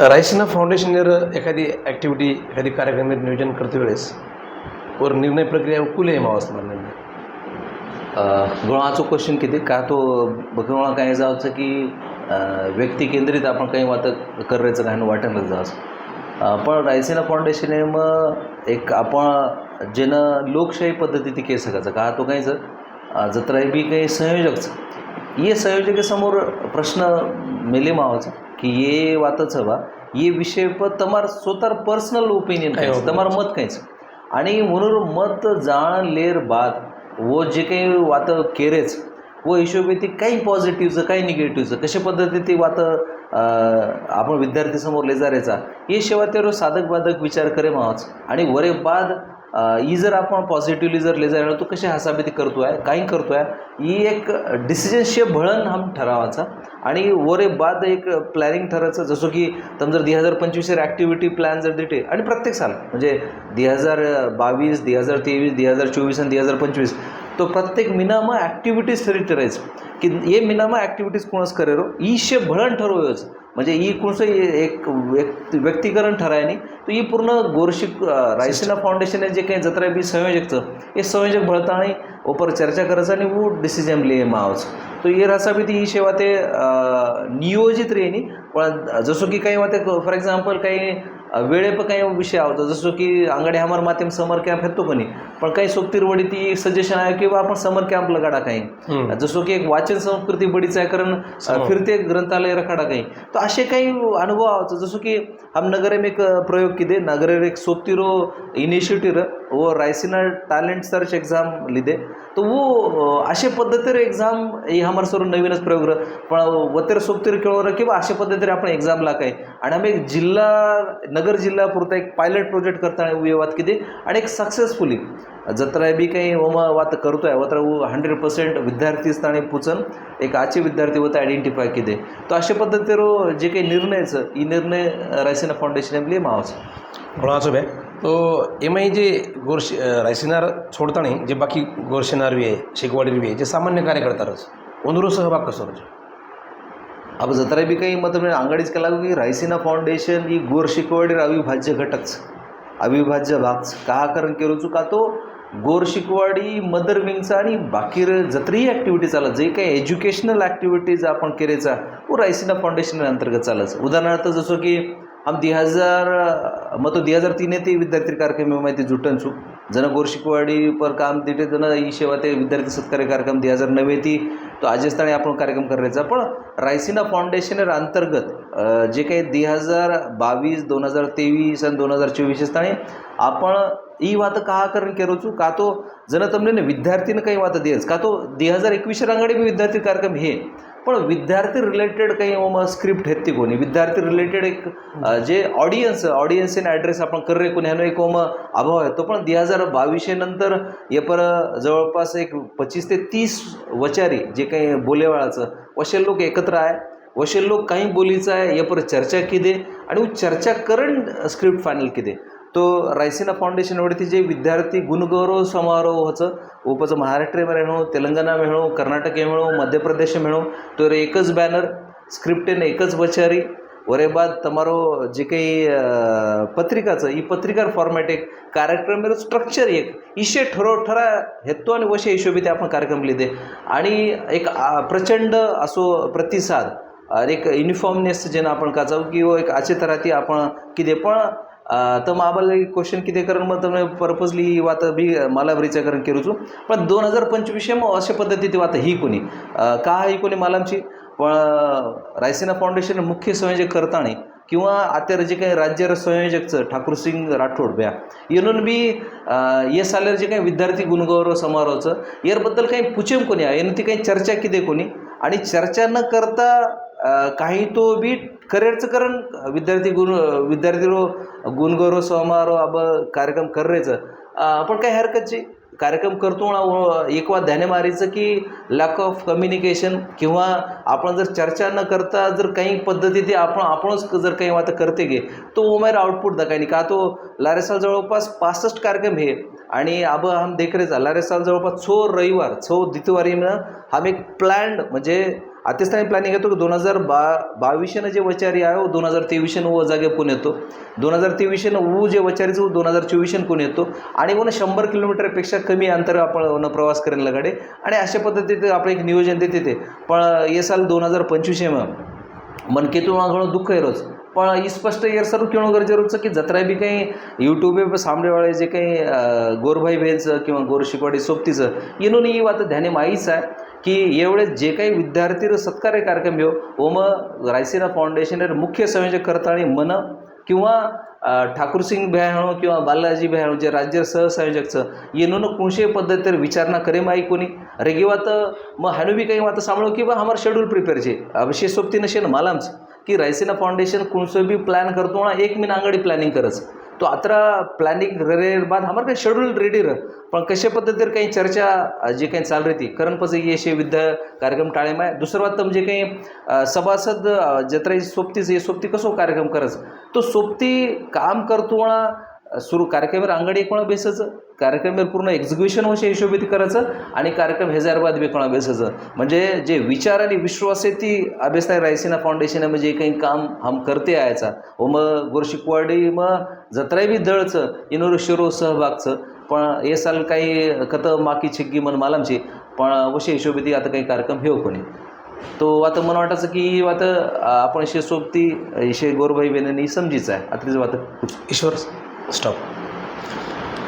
रायसिना फाउंडेशनवर एखादी ॲक्टिव्हिटी एखादी कार्यक्रमात नियोजन करते वेळेस वर निर्णय प्रक्रिया कुले मावस निर्णय गुणाचो क्वेश्चन किती? का तो बघा काय जावचं की व्यक्ती केंद्रित आपण काही वाटत करायचं काय वाटेल जावचं पण रायसिना फाउंडेशन हे मग एक आपण जेनं लोकशाही पद्धती ती केस सकायचं का तो काहीचं? जत्रा बी काही संयोजकचं. हे संयोजकेसमोर प्रश्न मेले मावाचा की ये वातच हवा ये विषय पर તમાર स्वतः पर्सनल ओपिनियन काय काय होतं? તમારું मत काहीच आणि म्हणून मत जाण लेर बाद वो जे काही वात केरेच व हिशोबे ती काही पॉझिटिव्हचं काही निगेटिव्हचं कशा पद्धती ती वात आपण विद्यार्थीसमोर लेजारायचा हे शेवा ते साधक बाधक विचार करे मावाच आणि वरे बाद अं, ही जर आपण पॉझिटिव्हली जर लेजार तो कशी कशा करतो आहे काही करतो आहे ही एक डिसिजनशिप भळण हम ठरावाचा. आणि वरे बाद एक प्लॅनिंग ठरायचं जसं की तम जर दी हजार पंचवीसर ॲक्टिव्हिटी प्लॅन जर दिटे आणि प्रत्येक साल म्हणजे दी हजार बावीस दी हजार तेवीस दी हजार चोवीस आणि दी हजार पंचवीस तो प्रत्येक मिनामा ॲक्टिव्हिटीज ठरी ठरायचं. की हे मिनामा ॲक्टिव्हिटीज कोणच करेरो? ही शे भळण ठरवच म्हणजे ही कोणचं एक व्यक्ती व्यक्तीकरण ठरायनी तर ही पूर्ण गोरशिक रायसिना फाउंडेशन जे काही जत्रा बी संयोजकचं हे संयोजक भळताणी ओपर चर्चा करायचं आणि वो डिसिजन लिहे मावच. तो ये रसा बी ती ही सेवा ते नियोजित रेनी पण जसं की काही वाते फॉर एक्झाम्पल काही वेळे पण काही विषय आवडतो. जसं की आंगडे हमार माध्यम समर कॅम्प येतो कोणी पण काही सोबतीरवडी ती सजेशन आहे की बा आपण समर कॅम्प लगाडा काही. जसं की एक वाचन संस्कृती बडीचं आहे कारण फिरते ग्रंथालय रखाडा काही. तर असे काही अनुभव आवडतो जसं की हम नगरे में एक प्रयोग किदे नगरे एक सोबतीरो इनिशिएटिव्ह वो रायसीना टॅलेंट सर्च एक्झाम लिदे। तर वो अशे पद्धतीर एग्ज़ाम एक्झाम हे हमार सर्व नवीनच प्रयोग पण वतेर सोबतीर केळवर किंवा अशा पद्धतीने आपण एक्झामला काय आणि आम्ही एक जिल्हा नगर जिल्हा पुरता एक पायलट प्रोजेक्ट करता वात किती आणि एक सक्सेसफुली जत्रा बी काही वमा वात करतो आहे वत्र हंड्रेड पर्सेंट विद्यार्थी ताणे पुचन एक आचे विद्यार्थी होते आयडेंटिफाय किती तर अशा पद्धतीरो जे काही निर्णयचं ही निर्णय रायसीना फाउंडेशन मावचं कोणाचं बे तो एमआय जे गोरश रायसिनार सोडताना जे बाकी गोरशेनारवी आहे शेकवाडीरवी आहे जे सामान्य कार्यकर्तारच ओनरो सहभाग कसो राहतो अब जत्रा बी काही मत म्हणजे आंगडीच केला की रायसिना फाउंडेशन ही गोर शिकवडीर अविभाज्य घटकच अविभाज्य भागच. का कारण केरूचू का तो गोर शिकवाडी मदर विंगचा आणि बाकी जत्रेही ॲक्टिव्हिटी चालत जे काही एज्युकेशनल ॲक्टिव्हिटीज आपण केरेचा वो रायसिना फाउंडेशन अंतर्गत चालत. उदाहरणार्थ जसं की हम दी हज़ार मतलब दी हज़ार तीन ते विद्यार्थी कार्यक्रम माहिती जुटन छू। जन गोरशिकवाडी पर काम तिथे जण ही सेवा ते विद्यार्थी सत्कार कार्यक्रम दी हजार नव्हे ती तो आजस्थाने आपण कार्यक्रम करायचा पण रायसिना फाउंडेशन अंतर्गत जे काही दी हजार बावीस दोन हजार तेवीस आणि दोन हजार चोवीस स्थाने आपण ई वात का करून केरोचू का तो जन तमने विद्यार्थीनं काही वात दिस का तो दी हजार एकवीस रांगाडी विद्यार्थी कार्यक्रम हे। पण विद्यार्थी रिलेटेड काही ओम स्क्रिप्ट आहेत ती कोणी? विद्यार्थी रिलेटेड एक जे ऑडियन्स ऑडियन्स इन ॲड्रेस आपण कर कोणी? ह्यानं एक ओम अभाव आहे. तो पण दोन हजार बावीसशे नंतर हे पर जवळपास एक पच्चीस ते तीस वचारी जे काही बोलेवाळाचं वशेल लोक एकत्र आहे. वशेल लोक काही बोलीचं आहे. या पर चर्चा किदे? आणि चर्चा करंट स्क्रिप्ट फायनल किदे? तो रायसेना फाउंडेशनवरती जे विद्यार्थी गुणगौरव समारोह होचं उपचं महाराष्ट्र मेळो तेलंगणा मेळो कर्नाटक मिळो मध्य प्रदेश मेळो तर एकच बॅनर स्क्रिप्टेन एकच वचारी वरे बाद जे काही पत्रिकाचं ही पत्रिका એ પત્રિકાર ફોર્મેટ એક एक. इशे ठरो ठरा हेतो आणि वशे हिशोबी ते आपण कार्यक्रम लिहिते. आणि एक प्रचंड असो प्रतिसाद एक युनिफॉर्मनेस जेना आपण का जाऊ की एक अशा तरा ती आपण किती पण तर मग आम्हाला क्वेश्चन किती करण मग तुम्ही पर्पजली वात बी मला बरीच्या करण केरूचू पण दोन हजार पंचवीसशे मग अशा पद्धतीची वात ही कोणी? का ही कोणी मालामची? पण रायसेना फाउंडेशन मुख्य संयोजक करताना किंवा आता जे काही राज्य संयोजकचं ठाकूरसिंग राठोड ब्या येऊन बी येस आल्यावर सालेर जे काही विद्यार्थी गुणगौरव समारोहचं याबद्दल काही पुचेम कोणी आहे? यानं ती काही चर्चा किती कोणी? आणि चर्चा न करता काही तो बी करियरचं कारण विद्यार्थी गुण विद्यार्थी रो गुणगौरव समारोह अब कार्यक्रम करायचं पण काही हरकतची कार्यक्रम करतो एक वा ध्याने मारायचं की लॅक ऑफ कम्युनिकेशन किंवा आपण जर चर्चा न करता जर काही पद्धती ते आपण आपणच जर काही आता करते गे तो उमेर आउटपुट दाखायनी का तो लारेसाल जवळपास पासष्ट कार्यक्रम हे आणि अब हम देख रहे लारेसाल जवळपास छो रविवार छो द्वितवारी हम एक प्लॅन्ड म्हणजे आतिस्थानी प्लॅनिंग येतो की दोन हजार बा बावीसनं जे वचारी आहे दोन हजार तेवीसशेनं व जागे कोण येतो. दोन हजार तेवीसशेनं ऊ जे वचारीचं ऊ दोन हजार चोवीसशेनं कोण येतो. आणि कोण शंभर किलोमीटरपेक्षा कमी अंतर आपण प्रवास करेल लगाडे. आणि अशा पद्धतीत आपलं एक नियोजन देते ते. पण हे साल दोन हजार पंचवीसशे मन केतू वाघळून दुःख आहे रोज. પણ એ સ્પષ્ટ યાર સરું કેવું ગરજેરું છે કે જત્રાએ બી કંઈ યુટ્યુબે પર સાંભળેવાળે જે કંઈ અ, गोरभाई भेंचं किंवा गोर शिकवाडी सोबतीचं येणून ही वात ध्याने माहीच आहे की एवढे जे काही विद्यार्थी सत्कार्य कार्यक्रम येऊ ओम रायसिना फाउंडेशन मुख्य संयोजक करता आणि मन किंवा अ, ठाकूरसिंग भ्याणो किंवा बालाजी भ्याणो जे राज्य सहसंयोजकचं येणून कोणशे पद्धतीर विचारणा करे माही कोणी रेगेवात मग हाणू बी काही मात सांभळो की बा हमार शेड्यूल प्रिपेअर છે અવશ્ય સોબતી નશે ને માલામ की रायसेना फाउंडेशन कुणसो बी प्लॅन करतो ना एक महीना आंगड़ी प्लॅनिंग करच तो आता प्लॅनिंग रे बाद हमार काही शेड्यूल रेडी रह. पण कशा पद्धतीवर काही चर्चा जी काही चाल रही ती पसे ये शे विद्या कार्यक्रम टाळेम आहे दुसरं वाटतं म्हणजे काही सभासद जत्रा सोबतीच ये सोबती कसो कार्यक्रम करस तो सोबती काम करतो ना सुरू कार्यक्रमावर आंगडी कोणा बेसायचं? कार्यक्रमावर पूर्ण एक्झिक्युशन वशी हिशोबीत करायचं आणि कार्यक्रम हेजारबाद बी कोणा बेसायचं? म्हणजे जे विचार आणि विश्वास आहे ती अभ्यासनाय रायसिना फाउंडेशन म्हणजे काही काम हम करते आयचा. व हो मग गोरशिकवाडी मग जत्रा बी दळचं इनोर शिरो सहभागचं. पण हे साल काही कत माकी छिग्गी मन मालामची. पण वशे हिशोबी आता काही कार्यक्रम हे कोणी. तो आता मला वाटायचं की आता आपण शे सोबती शे गोरभाई बेनेनी समजीच आहे. आता तिचं आता ईश्वर. stop.